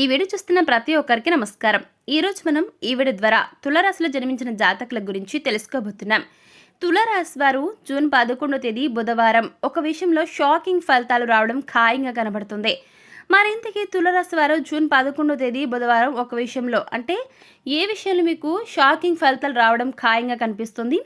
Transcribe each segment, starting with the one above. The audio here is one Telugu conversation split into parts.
ఈ వీడియో చూస్తున్న ప్రతి ఒక్కరికి నమస్కారం. ఈరోజు మనం ఈ వీడియో ద్వారా తులరాశిలో జన్మించిన జాతకుల గురించి తెలుసుకోబోతున్నాం. తులరాశి వారు జూన్ పదకొండో తేదీ బుధవారం ఒక విషయంలో షాకింగ్ ఫలితాలు రావడం ఖాయంగా కనబడుతుంది. మరింతకీ తులరాశి వారు జూన్ పదకొండో తేదీ బుధవారం ఒక విషయంలో అంటే ఏ విషయంలో మీకు షాకింగ్ ఫలితాలు రావడం ఖాయంగా కనిపిస్తుంది?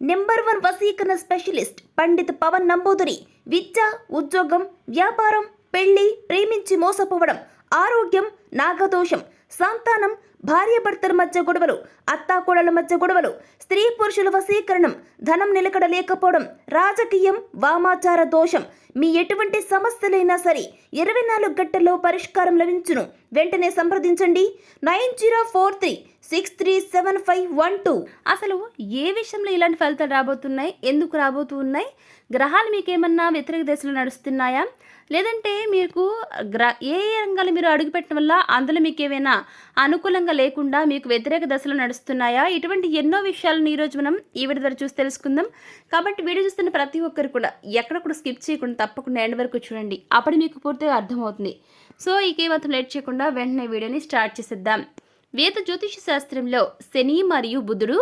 నెంబర్ వన్ వసీకరణ స్పెషలిస్ట్ పండిత్ పవన్ నంబూదురి విద్య ఉద్యోగం వ్యాపారం పెళ్ళి ప్రేమించి మోసపోవడం ఆరోగ్యం నాగదోషం సంతానం భార్యాభర్తల మధ్య గొడవలు అత్తాకోడల మధ్య గొడవలు స్త్రీ పురుషుల వశీకరణం ధనం నిలకడ లేకపోవడం రాజకీయం వామాచార దోషం. మీ ఎటువంటి సమస్యలైనా సరే ఇరవై నాలుగు గంటల్లో పరిష్కారం లభించును. వెంటనే సంప్రదించండి. Nine zero four three six three seven five one two. అసలు ఏ విషయంలో ఇలాంటి ఫలితాలు రాబోతున్నాయి? ఎందుకు రాబోతున్నాయి గ్రహాలు మీకేమన్నా వ్యతిరేక దశలో నడుస్తున్నాయా? లేదంటే మీకు గ్ర ఏ రంగాలు మీరు అడుగుపెట్టడం వల్ల అందులో మీకు ఏమైనా అనుకూలంగా లేకుండా మీకు వ్యతిరేక దశలు నడుస్తున్నాయా? ఇటువంటి ఎన్నో విషయాలను ఈరోజు మనం ఈ వీడియో ద్వారా చూసి తెలుసుకుందాం. కాబట్టి వీడియో చూస్తున్న ప్రతి ఒక్కరు కూడా ఎక్కడ కూడా స్కిప్ చేయకుండా తప్పకుండా ఎండ్ వరకు చూడండి. అప్పుడు మీకు పూర్తిగా అర్థమవుతుంది. సో ఈ కేవలం లేట్ చేయకుండా వెంటనే వీడియోని స్టార్ట్ చేసేద్దాం. వేద జ్యోతిష శాస్త్రంలో శని మరియు బుధుడు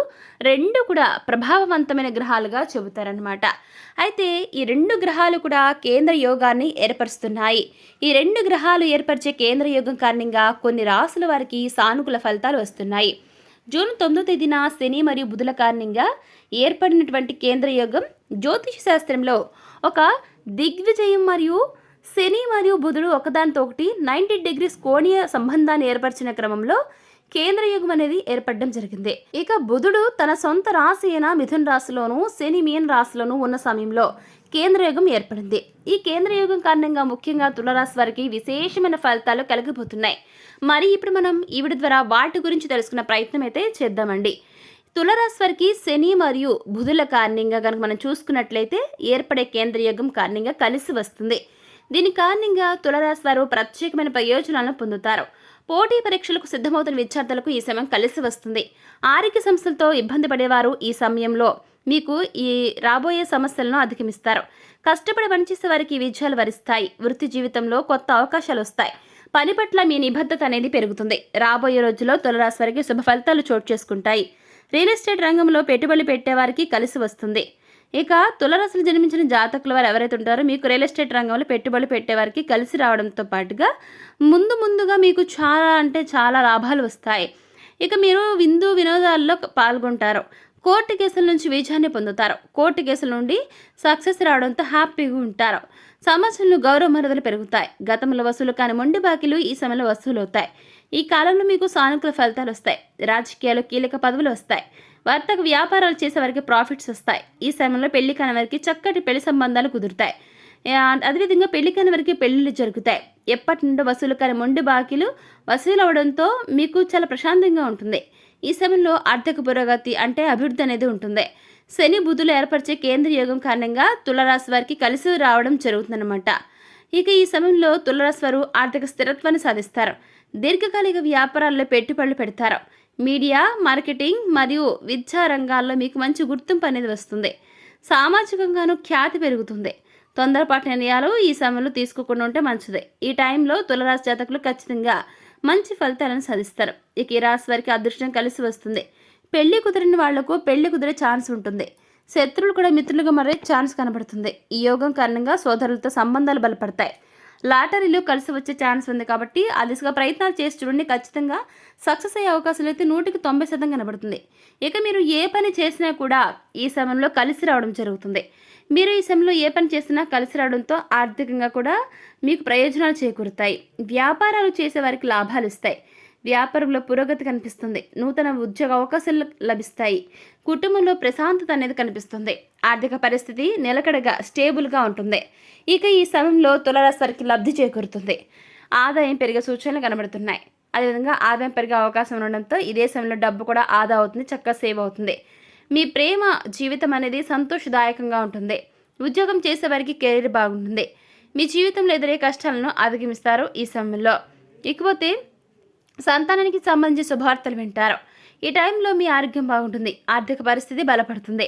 రెండు కూడా ప్రభావవంతమైన గ్రహాలుగా చెబుతారనమాట అయితే ఈ రెండు గ్రహాలు కూడా కేంద్ర యోగాన్ని ఏర్పరుస్తున్నాయి. ఈ రెండు గ్రహాలు ఏర్పరిచే కేంద్ర యోగం కారణంగా కొన్ని రాసుల వారికి సానుకూల ఫలితాలు వస్తున్నాయి. జూన్ తొమ్మిదో తేదీన శని మరియు బుధుల కారణంగా ఏర్పడినటువంటి కేంద్ర యోగం జ్యోతిష శాస్త్రంలో ఒక దిగ్విజయం మరియు శని మరియు బుధుడు ఒకదానితో ఒకటి నైంటీ డిగ్రీస్ కోణీయ సంబంధాన్ని ఏర్పరిచిన క్రమంలో కేంద్ర యుగం అనేది ఏర్పడడం జరిగింది. ఇక బుధుడు తన సొంత రాశి అయిన మిథున్ రాశిలోను శని మీన్ రాశిలోను ఉన్న సమయంలో కేంద్ర యుగం ఏర్పడింది. ఈ కేంద్ర యుగం కారణంగా ముఖ్యంగా తులరాశి వారికి విశేషమైన ఫలితాలు కలగబోతున్నాయి. మరి ఇప్పుడు మనం ఈవిడ ద్వారా వాటి గురించి తెలుసుకున్న ప్రయత్నం అయితే చేద్దామండి. తులరాశి వారికి శని మరియు బుధుల కారణంగా కనుక మనం చూసుకున్నట్లయితే ఏర్పడే కేంద్ర యుగం కారణంగా కలిసి వస్తుంది. దీని కారణంగా తులరాశి వారు ప్రత్యేకమైన ప్రయోజనాలను పొందుతారు. పోటీ పరీక్షలకు సిద్ధమవుతున్న విద్యార్థులకు ఈ సమయం కలిసి వస్తుంది. ఆరోగ్య సమస్యలతో ఇబ్బంది పడేవారు ఈ సమయంలో మీకు ఈ రాబోయే సమస్యలను అధిగమిస్తారు. కష్టపడి పనిచేసే వారికి ఈ విజయాలు వరిస్తాయి. వృత్తి జీవితంలో కొత్త అవకాశాలు వస్తాయి. పని పట్ల మీ నిబద్ధత అనేది పెరుగుతుంది. రాబోయే రోజుల్లో తులరాశి వారికి శుభ ఫలితాలు చోటు చేసుకుంటాయి. రియల్ ఎస్టేట్ రంగంలో పెట్టుబడి పెట్టేవారికి కలిసి వస్తుంది. ఇక తులరాశులు జన్మించిన జాతకుల వారు ఎవరైతే ఉంటారో మీకు రియల్ ఎస్టేట్ రంగంలో పెట్టుబడులు పెట్టేవారికి కలిసి రావడంతో పాటుగా ముందు ముందుగా మీకు చాలా అంటే చాలా లాభాలు వస్తాయి. ఇక మీరు విందు వినోదాల్లో పాల్గొంటారు. కోర్టు కేసుల నుంచి విజయాన్ని పొందుతారు. కోర్టు కేసుల నుండి సక్సెస్ రావడంతో హ్యాపీగా ఉంటారు. సమాజంలో గౌరవ మర్యాదలు పెరుగుతాయి. గతంలో వసూలు కాని మొండి బాకీలు ఈ సమయంలో వసూలు అవుతాయి ఈ కాలంలో మీకు సానుకూల ఫలితాలు వస్తాయి. రాజకీయాలు కీలక పదవులు వస్తాయి. వర్తక వ్యాపారాలు చేసే వారికి ప్రాఫిట్స్ వస్తాయి. ఈ సమయంలో పెళ్ళి కాని వారికి చక్కటి పెళ్ళి సంబంధాలు కుదురుతాయి. అదేవిధంగా పెళ్ళి కాని వారికి పెళ్ళిళ్ళు జరుగుతాయి. ఎప్పటి నుండో వసూలు కాని మొండి బాకీలు వసూలు అవడంతో మీకు చాలా ప్రశాంతంగా ఉంటుంది. ఈ సమయంలో ఆర్థిక పురోగతి అంటే అభివృద్ధి అనేది ఉంటుంది. శని బుధులు ఏర్పరిచే కేంద్ర యోగం కారణంగా తులరాశి వారికి కలిసి రావడం జరుగుతుందన్నమాట. ఇక ఈ సమయంలో తులరాశి వారు ఆర్థిక స్థిరత్వాన్ని సాధిస్తారు. దీర్ఘకాలిక వ్యాపారాల్లో పెట్టుబడులు పెడతారు. మీడియా మార్కెటింగ్ మరియు విద్యా రంగాల్లో మీకు మంచి గుర్తింపు అనేది వస్తుంది. సామాజికంగాను ఖ్యాతి పెరుగుతుంది. తొందరపాటు నిర్ణయాలు ఈ సమయంలో తీసుకోకుండా ఉంటే మంచిదే. ఈ టైంలో తులరాశి జాతకులు ఖచ్చితంగా మంచి ఫలితాలను సాధిస్తారు. ఇక ఈ రాశి వారికి అదృష్టం కలిసి వస్తుంది. పెళ్ళి కుదిరిన వాళ్ళకు పెళ్ళి కుదిరే ఛాన్స్ ఉంటుంది. శత్రువులు కూడా మిత్రులుగా మారే ఛాన్స్ కనబడుతుంది. ఈ యోగం కారణంగా సోదరులతో సంబంధాలు బలపడతాయి. లాటరీలో కలిసి వచ్చే ఛాన్స్ ఉంది కాబట్టి ఆ దిశగా ప్రయత్నాలు చేసి చూడండి. ఖచ్చితంగా సక్సెస్ అయ్యే అవకాశాలు అయితే నూటికి తొంభై శాతం కనబడుతుంది. ఇక మీరు ఏ పని చేసినా కూడా ఈ సమయంలో కలిసి రావడం జరుగుతుంది. మీరు ఈ సమయంలో ఏ పని చేసినా కలిసి రావడంతో ఆర్థికంగా కూడా మీకు ప్రయోజనాలు చేకూరుతాయి. వ్యాపారాలు చేసే వారికి లాభాలు ఇస్తాయి. వ్యాపారంలో పురోగతి కనిపిస్తుంది. నూతన ఉద్యోగ అవకాశాలు లభిస్తాయి. కుటుంబంలో ప్రశాంతత అనేది కనిపిస్తుంది. ఆర్థిక పరిస్థితి నిలకడగా స్టేబుల్గా ఉంటుంది. ఇక ఈ సమయంలో తులరాశివారికి లబ్ధి చేకూరుతుంది. ఆదాయం పెరిగే సూచనలు కనబడుతున్నాయి. అదేవిధంగా ఆదాయం పెరిగే అవకాశం ఉండడంతో ఇదే సమయంలో డబ్బు కూడా ఆదా అవుతుంది చక్కగా సేవ్ అవుతుంది. మీ ప్రేమ జీవితం అనేది సంతోషదాయకంగా ఉంటుంది. ఉద్యోగం చేసేవారికి కెరీర్ బాగుంటుంది. మీ జీవితంలో ఎదురే కష్టాలను అధిగమిస్తారు ఈ సమయంలో. ఇకపోతే సంతానానికి సంబంధించి శుభవార్తలు వింటారు. ఈ టైంలో మీ ఆరోగ్యం బాగుంటుంది. ఆర్థిక పరిస్థితి బలపడుతుంది.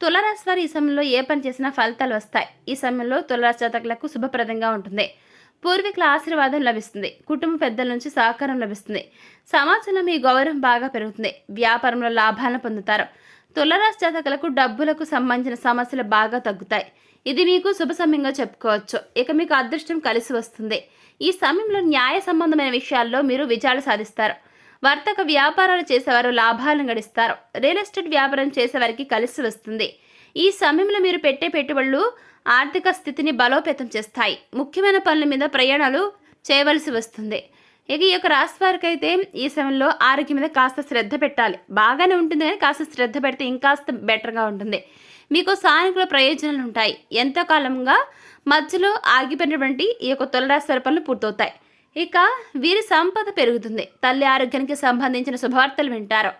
తులరాశి వారు ఈ సమయంలో ఏ పని చేసినా ఫలితాలు వస్తాయి. ఈ సమయంలో తులరాశి జాతకులకు శుభప్రదంగా ఉంటుంది. పూర్వీకుల ఆశీర్వాదం లభిస్తుంది. కుటుంబ పెద్దల నుంచి సహకారం లభిస్తుంది. సమాజంలో మీ గౌరవం బాగా పెరుగుతుంది. వ్యాపారంలో లాభాలను పొందుతారు. తులరాశి జాతకులకు డబ్బులకు సంబంధించిన సమస్యలు బాగా తగ్గుతాయి. ఇది మీకు శుభ సమయంగా చెప్పుకోవచ్చు. ఇక మీకు అదృష్టం కలిసి వస్తుంది. ఈ సమయంలో న్యాయ సంబంధమైన విషయాల్లో మీరు విజయాలు సాధిస్తారు. వర్తక వ్యాపారాలు చేసేవారు లాభాలను గడిస్తారు. రియల్ ఎస్టేట్ వ్యాపారం చేసేవారికి కలిసి వస్తుంది. ఈ సమయంలో మీరు పెట్టే పెట్టుబడులు ఆర్థిక స్థితిని బలోపేతం చేస్తాయి. ముఖ్యమైన పనుల మీద ప్రయాణాలు చేయవలసి వస్తుంది. ఇక ఈ యొక్క రాశి వారికి అయితే ఈ సమయంలో ఆరోగ్యం మీద కాస్త శ్రద్ధ పెట్టాలి. బాగానే ఉంటుంది కానీ కాస్త శ్రద్ధ పెడితే ఇంకాస్త బెటర్గా ఉంటుంది. మీకు సానుకూల ప్రయోజనాలు ఉంటాయి. ఎంతో కాలంగా మధ్యలో ఆగిపోయినటువంటి ఈ యొక్క తులరాశి పనులు పూర్తవుతాయి. ఇక వీరి సంపద పెరుగుతుంది. తల్లి ఆరోగ్యానికి సంబంధించిన శుభవార్తలు వింటారు.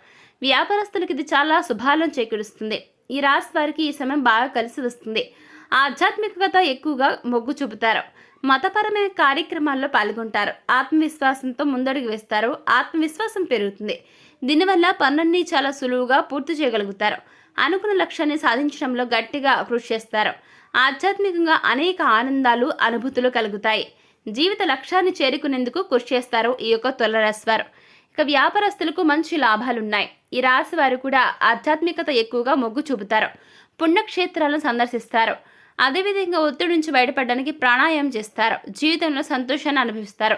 వ్యాపారస్తులకు ఇది చాలా శుభాలను చేకూరుస్తుంది. ఈ రాశి వారికి ఈ సమయం బాగా కలిసి వస్తుంది. ఆధ్యాత్మికత ఎక్కువగా మొగ్గు చూపుతారు. మతపరమైన కార్యక్రమాల్లో పాల్గొంటారు. ఆత్మవిశ్వాసంతో ముందడుగు వేస్తారు. ఆత్మవిశ్వాసం పెరుగుతుంది. దీనివల్ల పనులన్నీ చాలా సులువుగా పూర్తి చేయగలుగుతారు. అనుకున్న లక్ష్యాన్ని సాధించడంలో గట్టిగా కృషి చేస్తారు. ఆధ్యాత్మికంగా అనేక ఆనందాలు అనుభూతులు కలుగుతాయి. జీవిత లక్ష్యాన్ని చేరుకునేందుకు కృషి చేస్తారు ఈ యొక్క తులరాశి వారు ఇక వ్యాపారస్తులకు మంచి లాభాలున్నాయి. ఈ రాశి వారు కూడా ఆధ్యాత్మికత ఎక్కువగా మొగ్గు చూపుతారు. పుణ్యక్షేత్రాలను సందర్శిస్తారు. అదేవిధంగా ఒత్తిడి నుంచి బయటపడడానికి ప్రాణాయామం చేస్తారు. జీవితంలో సంతోషాన్ని అనుభవిస్తారు.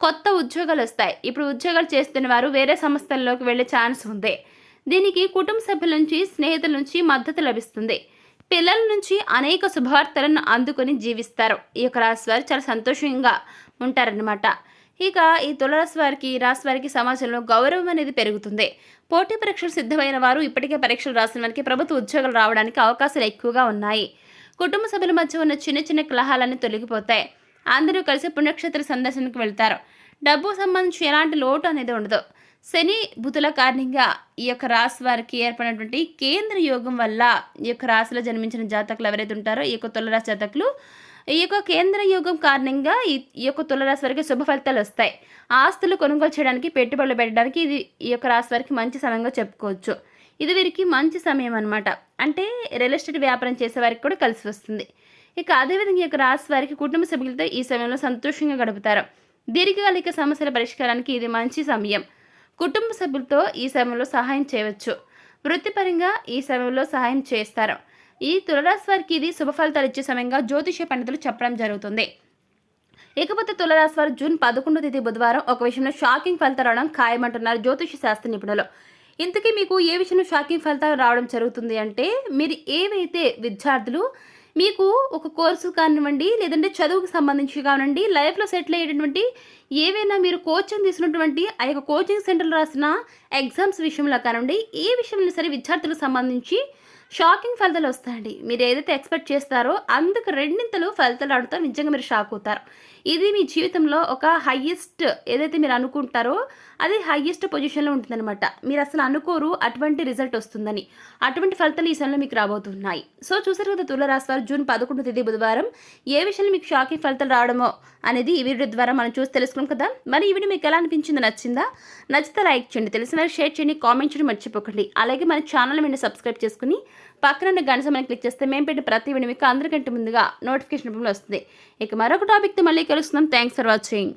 కొత్త ఉద్యోగాలు వస్తాయి. ఇప్పుడు ఉద్యోగాలు చేస్తున్న వారు వేరే సంస్థల్లోకి వెళ్ళే ఛాన్స్ ఉంది. దీనికి కుటుంబ సభ్యుల నుంచి స్నేహితుల నుంచి మద్దతు లభిస్తుంది. పిల్లల నుంచి అనేక శుభవార్తలను అందుకొని జీవిస్తారు. ఈ యొక్క రాశి వారు చాలా సంతోషంగా ఉంటారన్నమాట. ఇక ఈ తులరాశి వారికి రాశి వారికి సమాజంలో గౌరవం అనేది పెరుగుతుంది. పోటీ పరీక్షలు సిద్ధమైన వారు ఇప్పటికే పరీక్షలు రాసిన వారికి ప్రభుత్వ ఉద్యోగాలు రావడానికి అవకాశాలు ఎక్కువగా ఉన్నాయి. కుటుంబ సభ్యుల మధ్య ఉన్న చిన్న చిన్న కలహాలన్నీ తొలగిపోతాయి. అందరూ కలిసి పుణ్యక్షేత్ర సందర్శనకు వెళ్తారు. డబ్బు సంబంధించి ఎలాంటి లోటు అనేది ఉండదు. శని బుతుల కారణంగా ఈ యొక్క రాశి వారికి ఏర్పడినటువంటి కేంద్ర యోగం వల్ల ఈ యొక్క రాశిలో జన్మించిన జాతకులు ఎవరైతే ఉంటారో ఈ యొక్క తులరాశి జాతకులు ఈ యొక్క కేంద్ర యోగం కారణంగా ఈ ఈ యొక్క తులరాశి వారికి శుభ ఫలితాలు వస్తాయి. ఆస్తులు కొనుగోలు చేయడానికి పెట్టుబడులు పెట్టడానికి ఇది ఈ యొక్క రాశి వారికి మంచి సమయంగా చెప్పుకోవచ్చు. ఇది వీరికి మంచి సమయం అనమాట అంటే రియల్ ఎస్టేట్ వ్యాపారం చేసే వారికి కూడా కలిసి వస్తుంది. ఇక అదేవిధంగా ఈ యొక్క రాశి వారికి కుటుంబ సభ్యులతో ఈ సమయంలో సంతోషంగా గడుపుతారు. దీర్ఘకాలిక సమస్యల పరిష్కారానికి ఇది మంచి సమయం. కుటుంబ సభ్యులతో ఈ సమయంలో సహాయం చేయవచ్చు. వృత్తిపరంగా ఈ సమయంలో సహాయం చేస్తారు. ఈ తులరాశి వారికి ఇది శుభ ఫలితాలు ఇచ్చే సమయంగా జ్యోతిష పండితులు చెప్పడం జరుగుతుంది. ఇకపోతే తులరాశి వారు జూన్ పదకొండో తేదీ బుధవారం ఒక విషయంలో షాకింగ్ ఫలితాలు రావడం ఖాయమంటున్నారు జ్యోతిష శాస్త్ర నిపుణులు. ఇంతకీ మీకు ఏ విషయంలో షాకింగ్ ఫలితాలు రావడం జరుగుతుంది అంటే మీరు ఏవైతే విద్యార్థులు మీకు ఒక కోర్సు కానివ్వండి లేదంటే చదువుకు సంబంధించి కానివ్వండి లైఫ్లో సెటిల్ అయ్యేటటువంటి ఏవైనా మీరు కోచింగ్ తీసుకున్నటువంటి ఆ యొక్క కోచింగ్ సెంటర్లో రాసిన ఎగ్జామ్స్ విషయంలో కానివ్వండి ఏ విషయంలో సరే విద్యార్థులకు సంబంధించి షాకింగ్ ఫలితాలు వస్తాయండి. మీరు ఏదైతే ఎక్స్పెక్ట్ చేస్తారో అందుకు రెండింతలు ఫలితాలు ఆడుతారు నిజంగా మీరు షాక్ అవుతారు. ఇది మీ జీవితంలో ఒక హయ్యెస్ట్ ఏదైతే మీరు అనుకుంటారో అది హయ్యెస్ట్ పొజిషన్లో ఉంటుందన్నమాట. మీరు అసలు అనుకోరు అటువంటి రిజల్ట్ వస్తుందని. అటువంటి ఫలితాలు ఈ సమయంలో మీకు రాబోతున్నాయి. సో చూసారు కదా తులరాశి వారు జూన్ పదకొండు తేదీ బుధవారం. ఏ విషయంలో మీకు షాకింగ్ ఫలితాలు రావడమో అనేది ఈ వీడియో ద్వారా మనం చూసి తెలుసుకున్నాం కదా. మరి ఈ వీడియో మీకు ఎలా అనిపించిందో నచ్చిందా? నచ్చితే లైక్ చేయండి. తెలిసిన షేర్ చేయండి. కామెంట్ చేయడం మర్చిపోకండి. అలాగే మన ఛానల్ మీద సబ్స్క్రైబ్ చేసుకుని పక్కన గణసమని క్లిక్ చేస్తే మేము పెట్టే ప్రతి వీడియో మీకు అందరికంటే ముందుగా నోటిఫికేషన్ రూపంలో వస్తుంది. ఇక మరొక టాపిక్తో మళ్ళీ కలుస్తున్నాం. Thanks for watching